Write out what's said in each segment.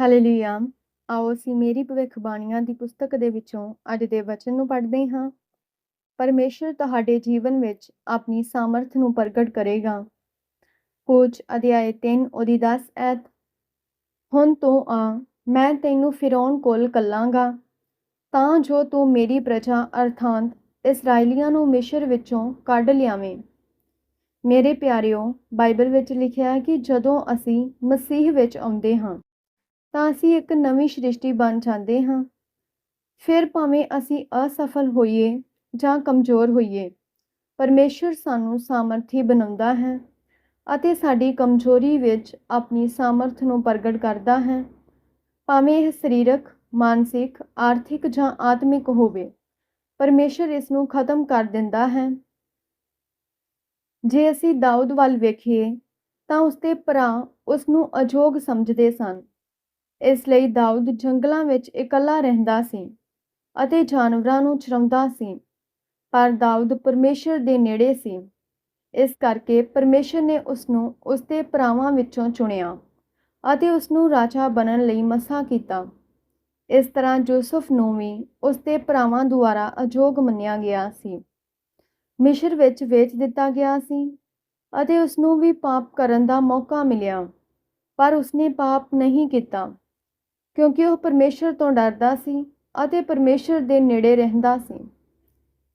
Hallelujah. ਆਓ ਅਸੀਂ ਮੇਰੀ ਭਵਿੱਖਬਾਣੀਆਂ ਦੀ ਪੁਸਤਕ ਦੇ ਵਿੱਚੋਂ ਅੱਜ ਦੇ ਵਚਨ ਨੂੰ ਪੜ੍ਹਦੇ ਹਾਂ। ਪਰਮੇਸ਼ਰ ਤੁਹਾਡੇ ਜੀਵਨ ਵਿੱਚ ਆਪਣੀ ਸਮਰਥ ਨੂੰ ਪ੍ਰਗਟ ਕਰੇਗਾ। ਕੁਝ ਅਧਿਆਇ 3 ਉਹਦੀ 10 ਐਤ, ਹੁਣ ਤੋਂ ਆ, ਮੈਂ ਤੈਨੂੰ ਫਿਰੌਨ ਕੋਲ ਕੱਲਾਂਗਾ। ਤਾਂ ਜੋ ਤੂੰ ਮੇਰੀ ਪ੍ਰਜਾ, ਅਰਥਾਂਤ ਇਸرائیਲੀਆਂ ਨੂੰ ਮਿਸ਼ਰ ਵਿੱਚੋਂ ਕੱਢ ਲਿਆਵੇਂ। ਮੇਰੇ ਪਿਆਰਿਓ, ਬਾਈਬਲ ਵਿੱਚ ਲਿਖਿਆ ਕਿ ਜਦੋਂ ਅਸੀਂ ਮਸੀਹ ਵਿੱਚ ਆਉਂਦੇ ਹਾਂ ਤਾਂ ਅਸੀਂ ਇੱਕ ਨਵੀਂ ਸ੍ਰਿਸ਼ਟੀ ਬਣ ਜਾਂਦੇ ਹਾਂ। ਫਿਰ ਭਾਵੇਂ ਅਸੀਂ ਅਸਫਲ ਹੋਈਏ ਜਾਂ ਕਮਜ਼ੋਰ ਹੋਈਏ, ਪਰਮੇਸ਼ਰ ਸਾਨੂੰ ਸਾਮਰਥੀ ਬਣਾਉਂਦਾ ਹੈ ਅਤੇ ਸਾਡੀ ਕਮਜ਼ੋਰੀ ਵਿੱਚ ਆਪਣੀ ਸਾਮਰਥ ਨੂੰ ਪ੍ਰਗਟ ਕਰਦਾ ਹੈ। ਭਾਵੇਂ ਇਹ ਸਰੀਰਕ, ਮਾਨਸਿਕ, ਆਰਥਿਕ ਜਾਂ ਆਤਮਿਕ ਹੋਵੇ, ਪਰਮੇਸ਼ਰ ਇਸ ਨੂੰ ਖਤਮ ਕਰ ਦਿੰਦਾ ਹੈ। ਜੇ ਅਸੀਂ ਦਾਊਦ ਵੱਲ ਵੇਖੀਏ, ਤਾਂ ਉਸਦੇ ਭਰਾ ਉਸ ਨੂੰ ਅਜੋਗ ਸਮਝਦੇ ਸਨ। ਇਸ ਲਈ ਦਾਊਦ ਜੰਗਲਾਂ ਵਿੱਚ ਇਕੱਲਾ ਰਹਿੰਦਾ ਸੀ ਅਤੇ ਜਾਨਵਰਾਂ ਨੂੰ ਚਰਾਉਂਦਾ ਸੀ, ਪਰ ਦਾਊਦ ਪਰਮੇਸ਼ਰ ਦੇ ਨੇੜੇ ਸੀ। ਇਸ ਕਰਕੇ ਪਰਮੇਸ਼ਰ ਨੇ ਉਸ ਨੂੰ ਉਸ ਦੇ ਭਰਾਵਾਂ ਵਿੱਚੋਂ ਚੁਣਿਆ ਅਤੇ ਉਸ ਨੂੰ ਰਾਜਾ ਬਣਨ ਲਈ ਮਸਾ ਕੀਤਾ। ਇਸ ਤਰ੍ਹਾਂ ਯੂਸਫ ਨੂੰ ਵੀ ਉਸ ਦੇ ਭਰਾਵਾਂ ਦੁਆਰਾ ਅਯੋਗ ਮੰਨਿਆ ਗਿਆ ਸੀ। ਮਿਸ਼ਰ ਵਿੱਚ ਵੇਚ ਦਿੱਤਾ ਗਿਆ ਸੀ ਅਤੇ ਉਸ ਨੂੰ ਵੀ ਪਾਪ ਕਰਨ ਦਾ ਮੌਕਾ ਮਿਲਿਆ, ਪਰ ਉਸਨੇ ਪਾਪ ਨਹੀਂ ਕੀਤਾ। ਕਿਉਂਕਿ ਉਹ ਪਰਮੇਸ਼ਰ ਤੋਂ ਡਰਦਾ ਸੀ ਅਤੇ ਪਰਮੇਸ਼ਰ ਦੇ ਨੇੜੇ ਰਹਿੰਦਾ ਸੀ।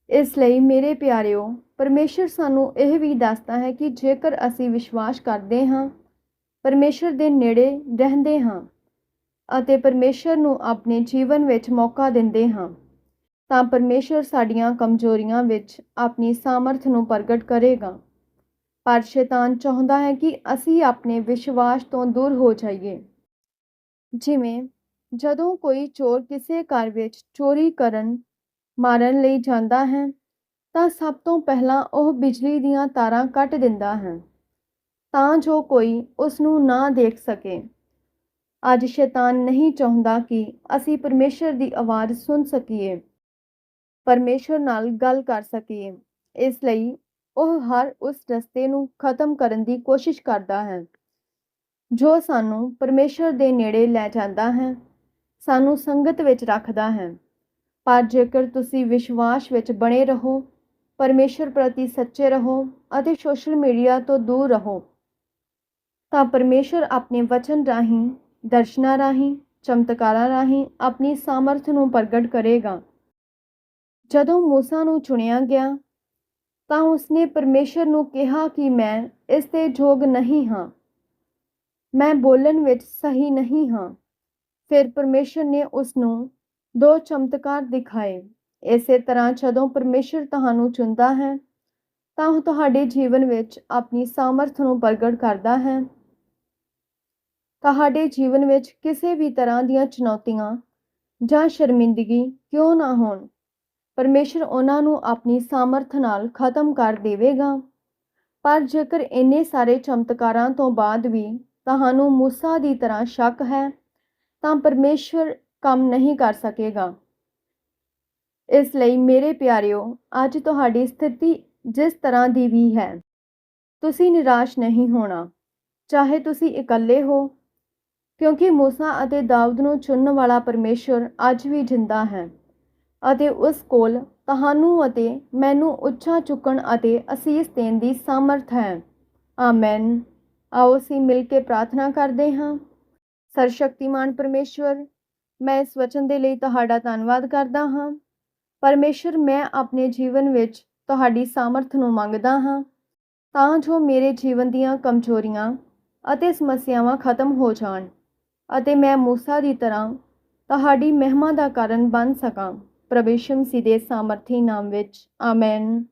ਇਸ ਲਈ ਮੇਰੇ ਪਿਆਰਿਓ, ਪਰਮੇਸ਼ਰ ਸਾਨੂੰ ਇਹ ਵੀ ਦੱਸਦਾ ਹੈ ਕਿ ਜੇਕਰ ਅਸੀਂ ਵਿਸ਼ਵਾਸ ਕਰਦੇ ਹਾਂ, ਪਰਮੇਸ਼ਰ ਦੇ ਨੇੜੇ ਰਹਿੰਦੇ ਹਾਂ ਅਤੇ ਪਰਮੇਸ਼ਰ ਨੂੰ ਆਪਣੇ ਜੀਵਨ ਵਿੱਚ ਮੌਕਾ ਦਿੰਦੇ ਹਾਂ, ਤਾਂ ਪਰਮੇਸ਼ਰ ਸਾਡੀਆਂ ਕਮਜ਼ੋਰੀਆਂ ਵਿੱਚ ਆਪਣੀ ਸਾਮਰਥ ਨੂੰ ਪ੍ਰਗਟ ਕਰੇਗਾ। ਪਰ ਸ਼ੈਤਾਨ ਚਾਹੁੰਦਾ ਹੈ ਕਿ ਅਸੀਂ ਆਪਣੇ ਵਿਸ਼ਵਾਸ ਤੋਂ ਦੂਰ ਹੋ ਜਾਈਏ। ਜਿਵੇਂ ਜਦੋਂ ਕੋਈ ਚੋਰ ਕਿਸੇ ਘਰ ਵਿੱਚ ਚੋਰੀ ਕਰਨ, ਮਾਰਨ ਲਈ ਜਾਂਦਾ ਹੈ, ਤਾਂ ਸਭ ਤੋਂ ਪਹਿਲਾਂ ਉਹ ਬਿਜਲੀ ਦੀਆਂ ਤਾਰਾਂ ਕੱਟ ਦਿੰਦਾ ਹੈ, ਤਾਂ ਜੋ ਕੋਈ ਉਸ ਨੂੰ ਨਾ ਦੇਖ ਸਕੇ। ਅੱਜ ਸ਼ੈਤਾਨ ਨਹੀਂ ਚਾਹੁੰਦਾ ਕਿ ਅਸੀਂ ਪਰਮੇਸ਼ਰ ਦੀ ਆਵਾਜ਼ ਸੁਣ ਸਕੀਏ। ਪਰਮੇਸ਼ਰ ਨਾਲ ਗੱਲ ਕਰ ਸਕੀਏ। ਇਸ ਲਈ ਉਹ ਹਰ ਉਸ ਰਸਤੇ ਨੂੰ ਖਤਮ ਕਰਨ ਦੀ ਕੋਸ਼ਿਸ਼ ਕਰਦਾ ਹੈ, ਜੋ ਸਾਨੂੰ ਪਰਮੇਸ਼ਰ ਦੇ ਨੇੜੇ ਲੈ ਜਾਂਦਾ ਹੈ। ਸਾਨੂੰ ਸੰਗਤ ਵਿੱਚ ਰੱਖਦਾ ਹੈ। ਪਰ ਜੇਕਰ ਤੁਸੀਂ ਵਿਸ਼ਵਾਸ ਵਿੱਚ ਬਣੇ ਰਹੋ, ਪਰਮੇਸ਼ਰ ਪ੍ਰਤੀ ਸੱਚੇ ਰਹੋ ਅਤੇ ਸੋਸ਼ਲ ਮੀਡੀਆ ਤੋਂ ਦੂਰ ਰਹੋ, ਤਾਂ ਪਰਮੇਸ਼ਰ ਆਪਣੇ ਵਚਨ ਰਾਹੀਂ, ਦਰਸ਼ਨਾਂ ਰਾਹੀਂ, ਚਮਤਕਾਰਾਂ ਰਾਹੀਂ ਆਪਣੀ ਸਾਮਰਥ ਨੂੰ ਪ੍ਰਗਟ ਕਰੇਗਾ। ਜਦੋਂ ਮੂਸਾ ਨੂੰ ਚੁਣਿਆ ਗਿਆ, ਤਾਂ ਉਸਨੇ ਪਰਮੇਸ਼ਰ ਨੂੰ ਕਿਹਾ ਕਿ ਮੈਂ ਇਸ 'ਤੇ ਯੋਗ ਨਹੀਂ ਹਾਂ। ਮੈਂ ਬੋਲਣ ਵਿੱਚ ਸਹੀ ਨਹੀਂ ਹਾਂ। ਫਿਰ ਪਰਮੇਸ਼ਰ ਨੇ ਉਸ ਨੂੰ ਦੋ ਚਮਤਕਾਰ ਦਿਖਾਏ। ਇਸੇ ਤਰ੍ਹਾਂ ਜਦੋਂ ਪਰਮੇਸ਼ਰ ਤੁਹਾਨੂੰ ਚੁਣਦਾ ਹੈ, ਤਾਂ ਉਹ ਤੁਹਾਡੇ ਜੀਵਨ ਵਿੱਚ ਆਪਣੀ ਸਾਮਰਥ ਨੂੰ ਪ੍ਰਗਟ ਕਰਦਾ ਹੈ। ਤੁਹਾਡੇ ਜੀਵਨ ਵਿੱਚ ਕਿਸੇ ਵੀ ਤਰ੍ਹਾਂ ਦੀਆਂ ਚੁਣੌਤੀਆਂ ਜਾਂ ਸ਼ਰਮਿੰਦਗੀ ਕਿਉਂ ਨਾ ਹੋਣ, ਪਰਮੇਸ਼ਰ ਉਹਨਾਂ ਨੂੰ ਆਪਣੀ ਸਾਮਰਥ ਨਾਲ ਖਤਮ ਕਰ ਦੇਵੇਗਾ। ਪਰ ਜੇਕਰ ਇੰਨੇ ਸਾਰੇ ਚਮਤਕਾਰਾਂ ਤੋਂ ਬਾਅਦ ਵੀ ਤੁਹਾਨੂੰ ਮੂਸਾ ਦੀ ਤਰ੍ਹਾਂ ਸ਼ੱਕ ਹੈ ਤਾਂ ਪਰਮੇਸ਼ਰ ਕੰਮ ਨਹੀਂ ਕਰ ਸਕੇਗਾ। ਇਸ ਲਈ ਮੇਰੇ ਪਿਆਰਿਓ, ਅੱਜ ਤੁਹਾਡੀ ਸਥਿਤੀ ਜਿਸ ਤਰ੍ਹਾਂ ਦੀ ਵੀ ਹੈ, ਤੁਸੀਂ ਨਿਰਾਸ਼ ਨਹੀਂ ਹੋਣਾ। ਚਾਹੇ ਤੁਸੀਂ ਇਕੱਲੇ ਹੋ, ਕਿਉਂਕਿ ਮੂਸਾ ਅਤੇ ਦਾਊਦ ਨੂੰ ਚੁਣਨ ਵਾਲਾ ਪਰਮੇਸ਼ਰ ਅੱਜ ਵੀ ਜਿੰਦਾ ਹੈ ਅਤੇ ਉਸ ਕੋਲ ਤੁਹਾਨੂੰ ਅਤੇ ਮੈਨੂੰ ਉੱਚਾ ਚੁੱਕਣ ਅਤੇ ਅਸੀਸ ਦੇਣ ਦੀ ਸਮਰਥ ਹੈ। ਆਮੇਨ। ਆਓ ਅਸੀਂ ਮਿਲ ਕੇ ਪ੍ਰਾਰਥਨਾ ਕਰਦੇ ਹਾਂ। ਸਰਸ਼ਕਤੀਮਾਨ ਪਰਮੇਸ਼ਵਰ, ਮੈਂ ਇਸ ਵਚਨ ਦੇ ਲਈ ਤੁਹਾਡਾ ਧੰਨਵਾਦ ਕਰਦਾ ਹਾਂ। ਪਰਮੇਸ਼ਰ ਮੈਂ ਆਪਣੇ ਜੀਵਨ ਵਿੱਚ ਤੁਹਾਡੀ ਸਾਮਰਥ ਨੂੰ ਮੰਗਦਾ ਹਾਂ। ਤਾਂ ਜੋ ਮੇਰੇ ਜੀਵਨ ਦੀਆਂ ਕਮਜ਼ੋਰੀਆਂ ਅਤੇ ਸਮੱਸਿਆਵਾਂ ਖਤਮ ਹੋ ਜਾਣ ਅਤੇ ਮੈਂ ਮੂਸਾ ਦੀ ਤਰ੍ਹਾਂ ਤੁਹਾਡੀ ਮਹਿਮਾ ਦਾ ਕਾਰਨ ਬਣ ਸਕਾਂ। ਪ੍ਰਭੂ ਯਿਸੂ ਮਸੀਹ ਦੇ ਸਾਮਰਥੀ ਨਾਮ ਵਿੱਚ, ਆਮੇਨ।